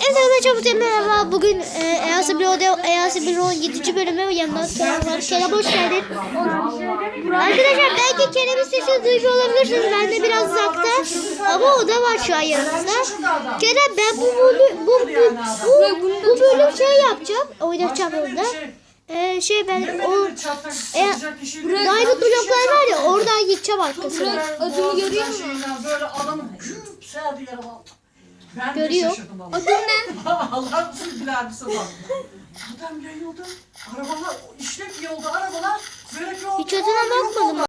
Evet arkadaşlar bu merhaba. Bugün e, Easi Blo'da Easi Blo'nun 7. bölümü yanında Kerem var. Kerem hoş geldin. Arkadaşlar belki Kerem'in sesini duyuyor olabilirsiniz. Ben de biraz uzakta. Ama o da var şu an yanımızda. Kerem ben bu bölüm, bu, bu, bu, bu bölüm şey yapacağım. Oynayacağım orada. E, şey ben o e, Diamond bloklar var ya oradan gideceğim arkasına. Adını görüyor musun? Böyle adamı küp serdi yere bak. Ben Görüyor. de şaşırdım vallahi. Adın ne? Allah'ım siz misin bak. Adam yayıldı. Arabalar işlek yolda arabalar. Böyle bir oldu. Hiç adına bakmadım.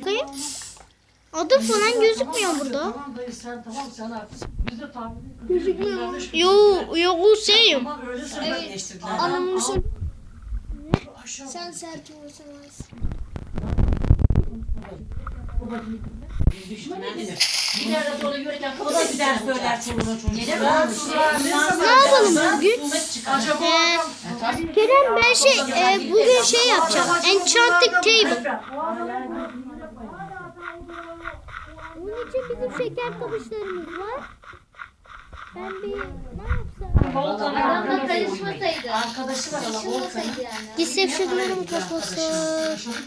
Bakayım. Adım falan gözükmüyor burada. Tamam dayı sen tamam sen haklısın. Biz de tahmin Gözükmüyor. Yo, yo şeyim. Ama öyle sebepleştirdiler. Anlamışsın. Aşağı Sen sert olursanız. Gider de sonra yürürken kapıda gider söyler çoluğuna çocuğuna. Ne yapalım bugün? Ee, Kerem ben şey e, bugün şey yapacağım. Enchanted Table. Bunun için bizim şeker kabışlarımız var. Ben bir ne yapsam? Adamla karışmasaydı. Arkadaşı var ama Volkan'ın. Gitsek şunları kafası.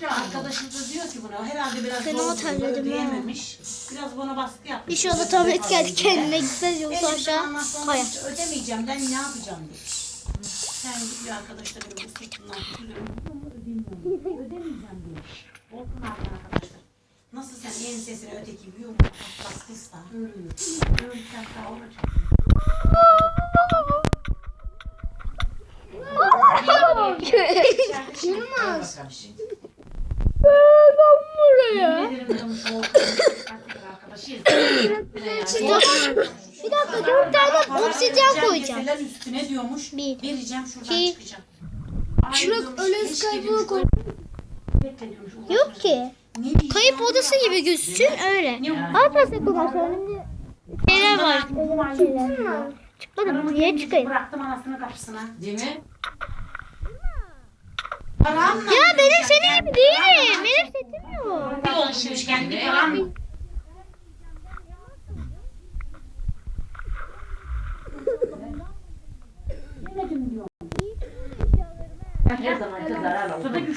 Arkadaşım da diyor ki buna herhalde biraz Fena zor terledim ha. ödeyememiş. Biraz bana baskı yapmış. İnşallah tablet geldi kendine gitmez yoksa aşağı kayar. Ödemeyeceğim ben ne yapacağım demiş. Sen git bir arkadaşla sırtımdan tutuyorum. Ödemiyorum. Ödemeyeceğim demiş. Volkan arkadaşlar. Nasıl sen ensesine öteki bir yumruk baskıysa ölüyor. Ölürken daha olacak. Yılmaz. buraya. Bir dakika dört tane obsidyen koyacağım. Üstüne diyormuş. Bir, Vereceğim şuradan iki. çıkacağım. Şurak öyle kaybını koy. Yok ki. Kayıp odası gibi gözüksün öyle. Arkadaşlar konuşalım. Şimdi şeyler var. Şeyler. Çıkmadım. Niye çıkayım? Bıraktım anasının kapısına. Değil mi? Param mı? Ya benim senin gibi değilim. Benim setim yok. Bir olmuş kendi param mı?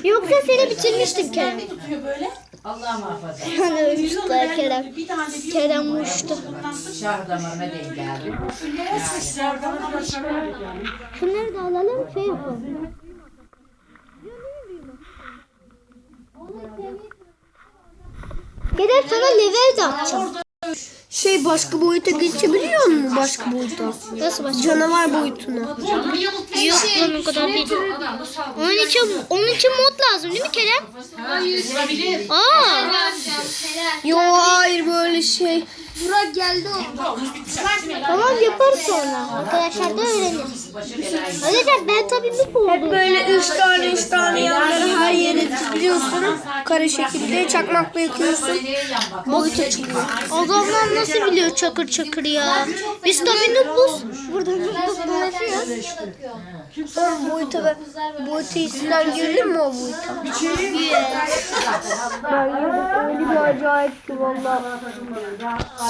Yoksa seni bitirmiştim Kerem. Tutuyor böyle. Allah muhafaza. Yani ölmüşler Kerem. Bir tane bir Kerem uçtu. Şah damarıma denk geldi. Şunları da alalım şey yapalım. Kerem sana level de atacağım. Şey başka boyuta geçebiliyor mu başka boyuta? Nasıl başka? Canavar boyutuna. Yok lan o kadar değil. Onun için, onun için mod lazım değil mi Kerem? Aa, Yo hayır böyle şey. Burak geldi o. tamam yaparız sonra. Arkadaşlar da öğreniriz. Arkadaşlar ben tabii bu oldum. Böyle üç tane üç tane yanları her yere. Kare şekilde çakmakla yakıyorsun. Boyuta çıkıyor. Adamlar nasıl biliyor çakır çakır ya? Biz tabii noobuz. Burada noob dolaşıyoruz. Sonra boyuta ve boyuta isimden girdin mi o boyuta? Ben girdim öyle bir acayip ki valla.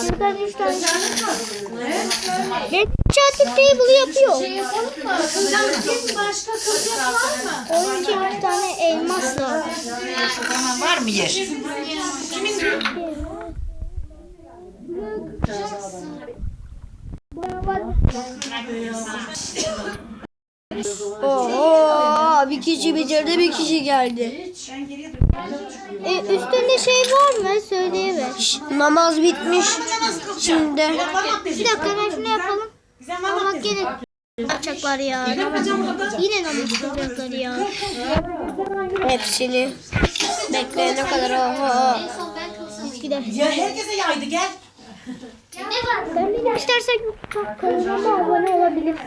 Şuradan üç tane. Ben Enchanted Table yapıyor. Onun için iki tane elmas lazım. Var mı yer? Oo, bir kişi bitirdi bir kişi geldi. E, üstünde şey var mı? Söyleyiver. Namaz bitmiş. Şimdi Bir dakika ben şunu yapalım. Ama bak gene yapacaklar ya. Yine namaz kılacaklar ya. hepsini bekleyene kadar oho. Gider. Ya herkese yaydı gel. Ben bir istersen kanalıma abone olabilirsin.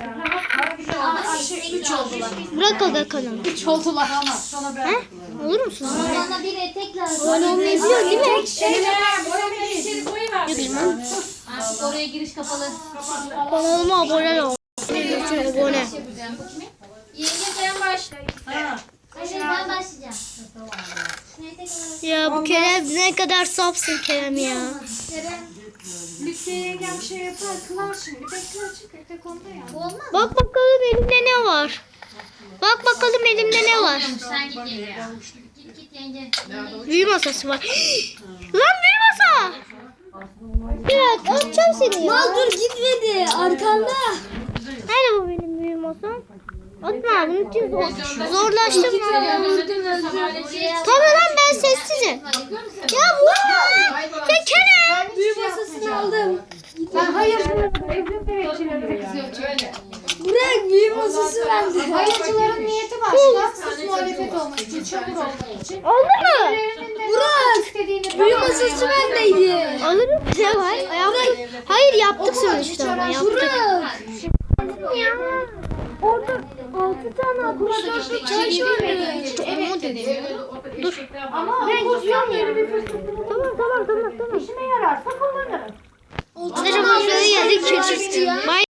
Üç oldular. Bırak aga kanalı. Üç oldular ama. Sonra ben. He? Olur musun? Bana bir etek lazım. Abone olmayı biliyorsun değil mi? Oraya giriş kapalı. Kanalıma abone ol. Abone. Yenge sen başla. Ha. Hayır ben başlayacağım. Ya bu Kerem ne kadar safsın Kerem ya. Kerem şey yapar kılar şimdi. Bekle açık bekle konuda ya. Bak bakalım elimde ne var. Bak bakalım elimde ne var. Sen git yenge. Git git yenge. Büyü masası var. Lan. Evet atacağım seni ya. Mal dur gitmedi arkanda. Nerede bu benim büyü masam? Atma bunun için zor, zorlaştırma. Tabii lan ben sessizim. Ya vurma. Ya Kerem. Büyü masasını aldım. Ben hayır. Bırak büyü masası bende. Hayırcıların niyeti başka. Sırf muhalefet olmak için, çamur olmak için. Oldu mu? Büyü masası bendeydi. Alırım. Ne var? Yaptık. Hayır yaptık sonuçta ama yaptık. Orada altı tane altmış dörtlük taş varmış. Evet dedi. Dur. Ama ben gidiyorum yeri bir fırsatını Tamam tamam tamam tamam. işime yararsa kullanırım. Arkadaşlar bu şöyle geldik.